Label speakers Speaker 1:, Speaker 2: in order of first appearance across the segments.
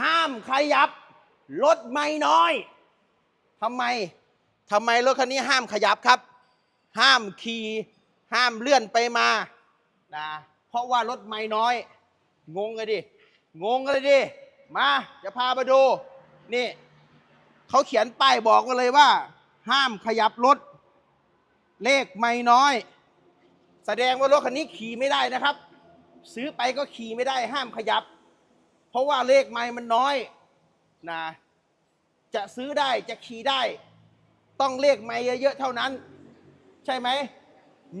Speaker 1: ห้ามขยับ รถไม่น้อย ทำไม ทำไมรถคันนี้ห้ามขยับครับ ห้ามขี่ห้ามเลื่อนไปมา นะ เพราะว่ารถไม่น้อย งงเลยดิ งงเลยดิ มาจะพามาดู นี่ เขาเขียนป้ายบอกมาเลยว่า ห้ามขยับรถ เลขไม่น้อย แสดงว่ารถคันนี้ขี่ไม่ได้นะครับ ซื้อไปก็ขี่ไม่ได้ห้ามขยับ เพราะว่าเลขไม่มันน้อยนะจะซื้อได้จะขี่ได้ ต้องเลขไม่เยอะๆเท่านั้น ใช่ไหม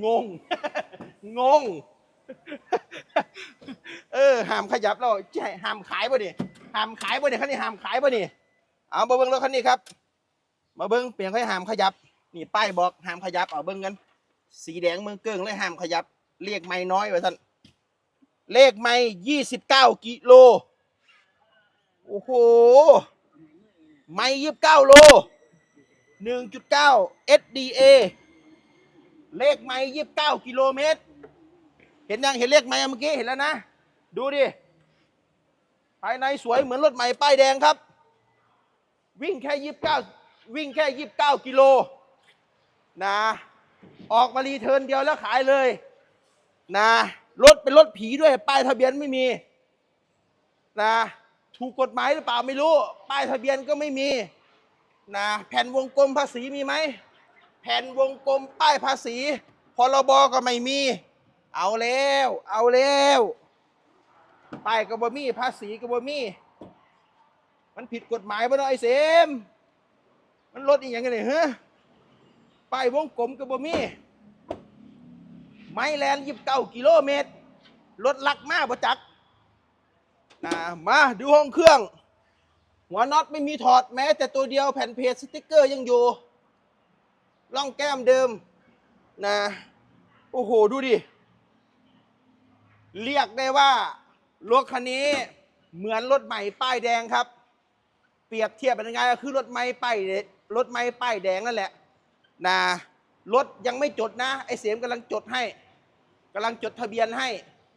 Speaker 1: งง งง เออห้ามขยับแล้วใช่ห้ามขายป่ะนี่ห้ามขายป่ะนี่คันนี้ห้ามขายป่ะนี่เอามาเบิ้งรถคันนี้ครับ มาเบิ้งเปลี่ยนให้ห้ามขยับ นี่ป้ายบอกห้ามขยับเอาเบิ้งกันสีแดงเมืองเกิ้งเลยห้ามขยับ เลขไม่น้อยไว้ท่านเลขไม่ยี่สิบเก้ากิโล โอ้โห ไม่ยี่สิบเก้าโลหนึ่งจุดเก้า SDA เลขไม่ยี่สิบเก้ากิโลเมตร เห็นยังเห็นเลขไม่เมื่อกี้เห็นแล้วนะ ดูดิ ภายในสวยเหมือนรถใหม่ป้ายแดงครับ วิ่งแค่ยี่สิบเก้าวิ่งแค่ยี่สิบเก้ากิโลนะ ออกมารีเทิร์นเดียวแล้วขายเลยนะรถเป็นรถผีด้วย ป้ายทะเบียนไม่มีนะ ถูกกฎหมายหรือเปล่าไม่รู้ ป้ายทะเบียนก็ไม่มีนะแผ่นวงกลมภาษีมีไหมแผ่นวงกลมป้ายภาษีพรบก็ไม่มี เอาแล้ว เอาแล้วป้ายก็บ่มีภาษีก็บ่มี มันผิดกฎหมายป่ะเนาะไอ้เสมมันรถอีกอย่างไงเนี่ยเฮ้ป้ายวงกลมก็บ่มี ไม้แลนยิบเก้ากิโลเมตรรถลักมากบ่จัก นะมาดูห้องเครื่อง หัวน็อตไม่มีถอดแม้ แต่ตัวเดียวแผ่นเพจสติกเกอร์ยังอยู่ล่องแก้มเดิมนะโอ้โห ดูดิ เรียกได้ว่ารถคันนี้เหมือนรถใหม่ป้ายแดงครับ เปรียบเทียบเป็นยังไงก็คือรถไม้ป้ายรถไม้ป้ายแดงนั่นแหละนะรถยังไม่จดนะ ไอเสียมกำลังจดให้กำลังจดทะเบียนให้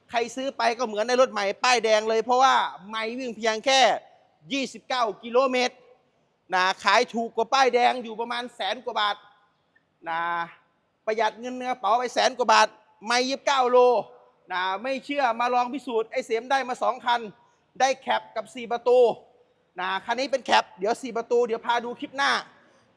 Speaker 1: ใครซื้อไปก็เหมือนในรถใหม่ป้ายแดงเลย เพราะว่าไม่วิ่งเพียงแค่ 29 กิโลเมตรนะขายถูกกว่าป้ายแดงอยู่ประมาณแสนกว่าบาทนะประหยัดเงินในกระเป๋าไปแสนกว่าบาท ไม่ยีิบเก้าโลนะไม่เชื่อมาลองพิสูจน์ไอเสียมได้มาสองคัน ได้แคปกับ 4 ประตูนะคันนี้เป็นแคปเดี๋ยว 4 ประตู เดี๋ยวพาดูคลิปหน้า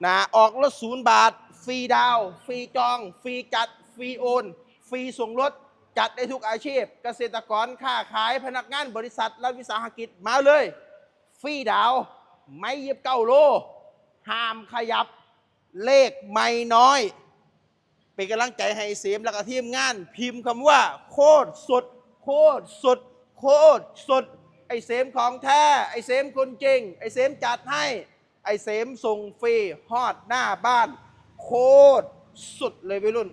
Speaker 1: นะออกรถศูนย์บาท ฟรีดาว ฟรีจอง ฟรีจัด ฟรีโอน ฟรีส่งรถ จัดได้ทุกอาชีพ เกษตรกรค้าขายพนักงานบริษัทรัฐวิสาหกิจมาเลย ฟรีดาว ไม่เย็บเก้าโล ห้ามขยับเลขไม่น้อย เป็นกำลังใจให้เสียมและก็ทีมงาน พิมพ์คำว่า โคตรสด โคตรสด โคตรสด ไอเสมของแท้ ไอเสมคนจริง ไอเสมจัดให้ ไอเสมส่งฟรีฮอดหน้าบ้าน โคตรสุดเลยวัยรุ่น